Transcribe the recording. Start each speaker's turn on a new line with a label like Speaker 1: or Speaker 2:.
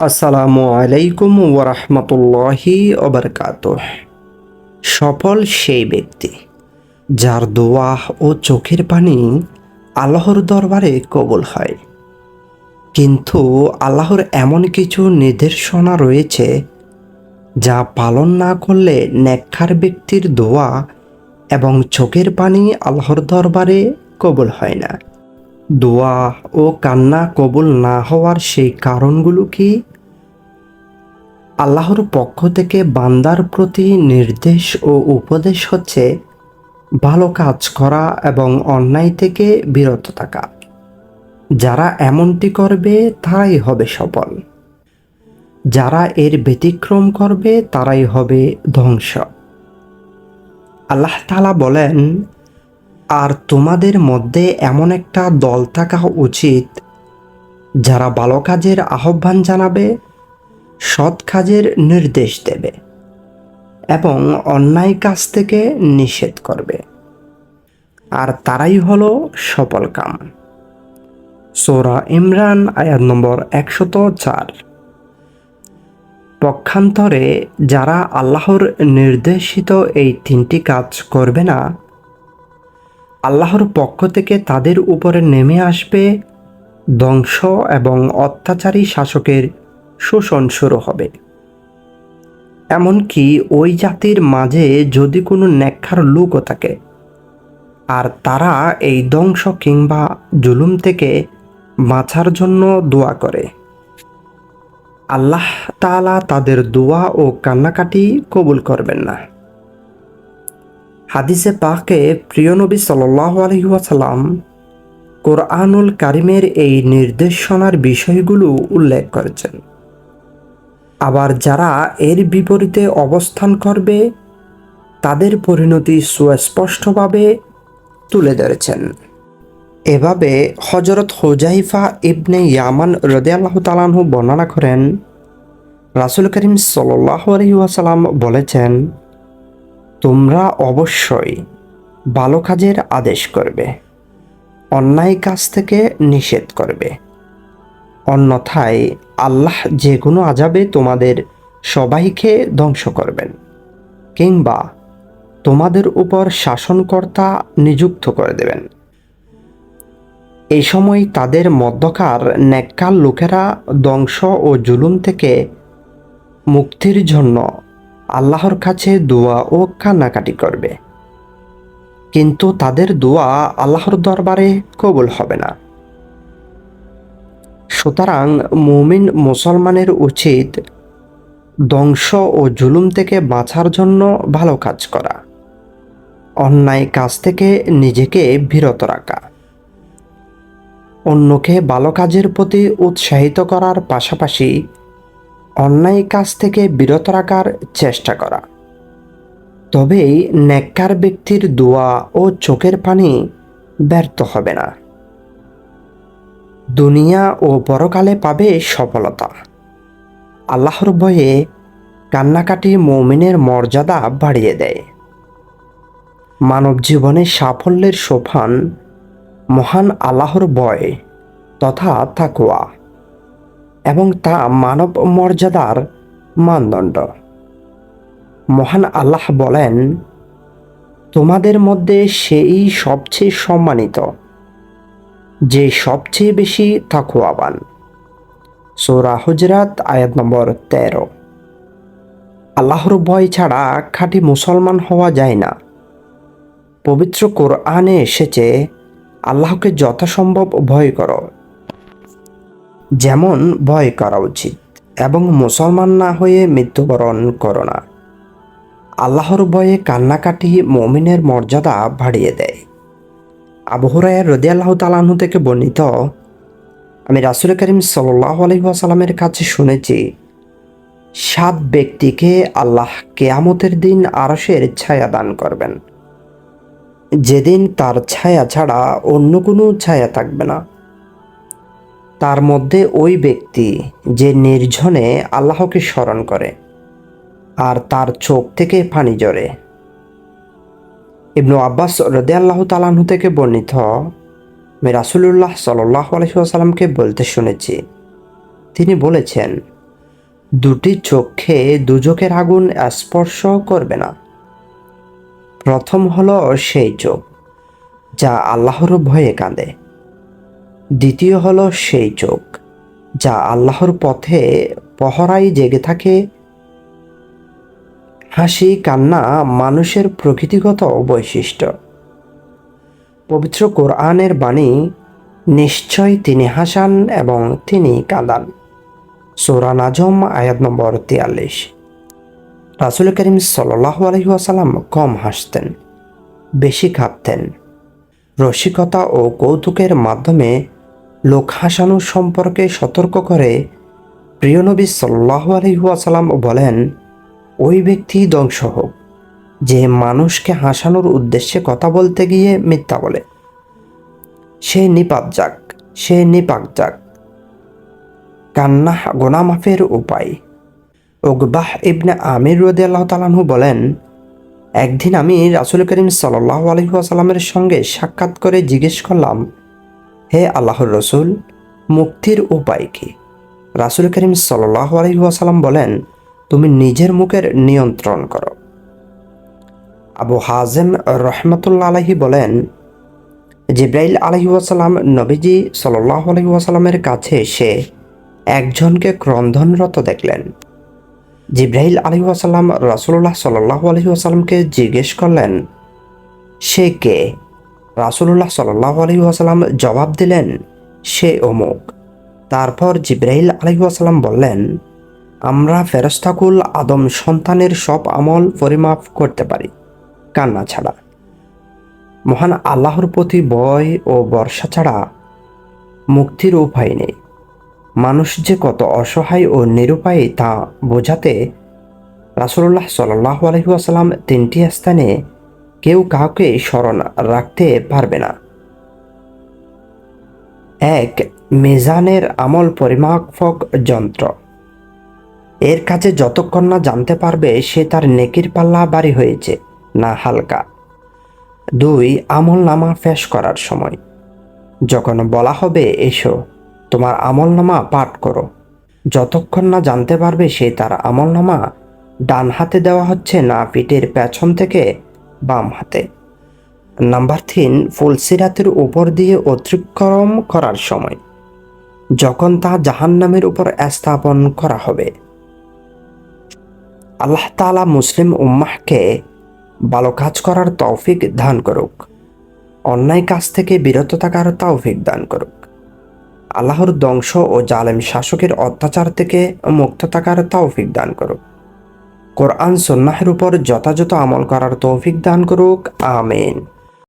Speaker 1: আসসালামু আলাইকুম ওরহমতুল্লাহি ওবরকাত সফল সেই ব্যক্তি, যার দোয়া ও চোখের পানি আল্লাহর দরবারে কবুল হয়। কিন্তু আল্লাহর এমন কিছু নির্দেশনা রয়েছে, যা পালন না করলে নেককার ব্যক্তির দোয়া এবং চোখের পানি আল্লাহর দরবারে কবুল হয় না। দোয়া ও কান্না কবুল না হওয়ার সেই কারণগুলো কি? আল্লাহর পক্ষ থেকে বান্দার প্রতি নির্দেশ ও উপদেশ হচ্ছে ভালো কাজ করা এবং অন্যায় থেকে বিরত থাকা। যারা এমনটি করবে, তারাই হবে সফল। যারা এর ব্যতিক্রম করবে, তারাই হবে ধ্বংস। আল্লাহ তালা বলেন, আর তোমাদের মধ্যে এমন একটা দল থাকা উচিত, যারা ভালো কাজের আহ্বান জানাবে সৎ কাজের নির্দেশ দেবে এবং অন্যায় কাজ থেকে নিষেধ করবে। আর তারাই হলো সফল কাম। সোরা ইমরান, আয়াত নম্বর একশত চার। পক্ষান্তরে যারা আল্লাহর নির্দেশিত এই তিনটি কাজ করবে না, আল্লাহর পক্ষ থেকে তাদের উপরে নেমে আসবে ধ্বংস এবং অত্যাচারী শাসকের শোষণ শুরু হবে। এমনকি ওই জাতির মাঝে যদি কোনো নেকখার লোকও থাকে, আর তারা এই ধ্বংস কিংবা জুলুম থেকে বাঁচার জন্য দোয়া করে। আল্লাহ তালা তাদের দোয়া ও কান্নাকাটি কবুল করবেন না। হাদিসে পাকে প্রিয় নবী সাল্লাহ কোরআনুল কারিমের এই নির্দেশনার বিষয়গুলো উল্লেখ করেছেন। আবার যারা এর বিপরীতে অবস্থান করবে, তাদের পরিণতি সুস্পষ্টভাবে তুলে ধরেছেন। এভাবে হজরত হোজাইফা ইবনে ইয়ামান রদে আল্লাহ তালাহু বর্ণনা করেন, রাসুল করিম সাল্লাহ আলহিহাসাল্লাম বলেছেন, তোমরা অবশ্যই ভালো কাজের আদেশ করবে, অন্যায় কাজ থেকে নিষেধ করবে। অন্যথায় আল্লাহ যে কোনো আজাবে তোমাদের সবাইকে ধ্বংস করবেন, কিংবা তোমাদের উপর শাসনকর্তা নিযুক্ত করে দেবেন। এই সময় তাদের মধ্যকার নেককাল লোকেরা ধ্বংস ও জুলুম থেকে মুক্তির জন্য আল্লাহর কাছে দোয়া ও কান্নাকাটি করবে। কিন্তু তাদের দোয়া আল্লাহর দরবারে কবুল হবে না। সুতরাং মুমিন মুসলমানের উচিত ধ্বংস ও জুলুম থেকে বাঁচার জন্য ভালো কাজ করা। অন্যায় কাজ থেকে নিজেকে বিরত রাখা। অন্যকে ভালো কাজের প্রতি উৎসাহিত করার পাশাপাশি অন্যায় কাজ থেকে বিরত রাখার চেষ্টা করা। তবেই নেককার ব্যক্তির দোয়া ও চোখের পানি ব্যর্থ হবে না। দুনিয়া ও পরকালে পাবে সফলতা। আল্লাহর ভয়ে কান্নাকাটি মৌমিনের মর্যাদা বাড়িয়ে দেয়। মানব জীবনে সাফল্যের সোফান মহান আল্লাহর বয় তথা তাকুয়া এবং তা মানব মর্যাদার মানদণ্ড। মহান আল্লাহ বলেন, তোমাদের মধ্যে সেই সবচেয়ে সম্মানিত যে সবচেয়ে বেশি তাকুয়াবান সোরা হুজরাত, আয়াত নম্বর তেরো। আল্লাহর ভয় ছাড়া খাঁটি মুসলমান হওয়া যায় না। পবিত্র কোরআনে এসেছে, আল্লাহকে যথাসম্ভব ভয় করো। যেমন ভয় করা উচিত এবং মুসলমান না হয়ে মৃত্যুবরণ করো না। আল্লাহর ভয়ে কান্নাকাটি মমিনের মর্যাদা বাড়িয়ে দেয়। আবহরায়ের রদি আল্লাহ তালাহু থেকে বর্ণিত, আমি রাসুল করিম সাল্লাহ আলহিহাসাল্লামের কাছে শুনেছি, সাত ব্যক্তিকে আল্লাহ কেয়ামতের দিন আরসের ছায়া দান করবেন। যেদিন তার ছায়া ছাড়া অন্য কোনো ছায়া থাকবে না। তার মধ্যে ওই ব্যক্তি যে নির্ঝনে আল্লাহকে স্মরণ করে, আর তার চোখ থেকে পানি জরে ইবনু আব্বাস রদে আল্লাহ তালাহু থেকে বর্ণিত। আমি রাসুলুল্লাহ সাল্লাহ আলহিহাসাল্লামকে বলতে শুনেছি। তিনি বলেছেন, দুটি চোখে দুজকের আগুন স্পর্শ করবে না। প্রথম হলো সেই চোখ, যা আল্লাহর ভয়ে কাঁদে। দ্বিতীয় হলো সেই চোখ, যা আল্লাহর পথে পহরাই জেগে থাকে হাসি, কান্না মানুষের প্রকৃতিগত বৈশিষ্ট্য। পবিত্র কোরআনের বাণী, নিশ্চয় তিনি হাসান এবং তিনি কাঁদান। সোরা আজম আয়াত নম্বর তিয়াল্লিশ। রাসুল করিম সাল্লাহ আলহিহাসাল্লাম কম হাসতেন, বেশি কাঁদতেন। রসিকতা ও কৌতুকের মাধ্যমে লোক হাসানো সম্পর্কে সতর্ক করে প্রিয়নবী সাল্লাহ আলহিহাসাল্লাম বলেন ওই ব্যক্তি ধ্বংস হোক, যে মানুষকে হাসানোর উদ্দেশ্যে কথা বলতে গিয়ে মিথ্যা বলে। সে নিপাত যাক, সে নিপাক যাক। কান্না গোনামাফের উপায়। ওকবাহ ইবনে আমির রদি আল্লাহ তালাহু বলেন, একদিন আমি রাসুল করিম সাল্লাহ আলহিহাসাল্লামের সঙ্গে সাক্ষাৎ করে জিজ্ঞেস করলাম, হে আল্লাহর রসুল, মুক্তির উপায় কি? রাসুল করিম সাল্লাহ আলহিহাসাল্লাম বলেন তুমি নিজের মুখের নিয়ন্ত্রণ করো। আবু হাজেম রহমতুল্লা আলহি বলেন, জিব্রাইল আলহি ওয়াসাল্লাম নবীজি সাল্লাহ আলহি ওয়াসাল্লামের কাছে এসে একজনকে ক্রন্ধনরত দেখলেন। জিব্রাইল আলহি ওয়াসাল্লাম রাসুল্লাহ সাল্লাহ আলহি ওয়াসাল্লামকে জিজ্ঞেস করলেন, সে কে? রাসুল্লাহ সাল্লাহ আলহি ওয়াসাল্লাম জবাব দিলেন, সে অমুক। তারপর জিব্রাইল আলহি ওয়াসাল্লাম বললেন আমরা ফেরস্তাকুল আদম সন্তানের সব আমল পরিমাপ করতে পারি, কান্না ছাড়া। মহান আল্লাহর প্রতি বয় ও বর্ষা ছাড়া মুক্তির উপায় নেই। মানুষ যে কত অসহায় ও নিরুপায় তা বোঝাতে রাসুল্লাহ সাল্লাহ আলহিহাসাল্লাম তিনটি স্থানে কেউ কাউকে স্মরণ রাখতে পারবে না। এক, মিজানের আমল পরিমাপক যন্ত্র। এর কাছে যতক্ষণ না জানতে পারবে সে তার নেকির পাল্লা বাড়ি হয়েছে, না হালকা। দুই, আমল নামা ফেস করার সময়। যখন বলা হবে, এসো, তোমার আমল নামা পাঠ করো। যতক্ষণ না জানতে পারবে সে তার আমল নামা, ডান হাতে দেওয়া হচ্ছে না পিঠের পেছন থেকে বাম হাতে। নাম্বার তিন ফুলসিরাতের উপর দিয়ে অতিক্রম করার সময়। যখন তা জাহান্নামের উপর স্থাপন করা হবে আল্লাহ তালা মুসলিম উম্মাহকে ভালো কাজ করার তৌফিক দান করুক। অন্যায় কাজ থেকে বিরত থাকার তৌফিক দান করুক। আল্লাহর ধ্বংস ও জালেম শাসকের অত্যাচার থেকে মুক্ত থাকার তৌফিক দান করুক। কোরআন সন্ন্যাহের উপর যথাযথ আমল করার তৌফিক দান করুক। আমিন।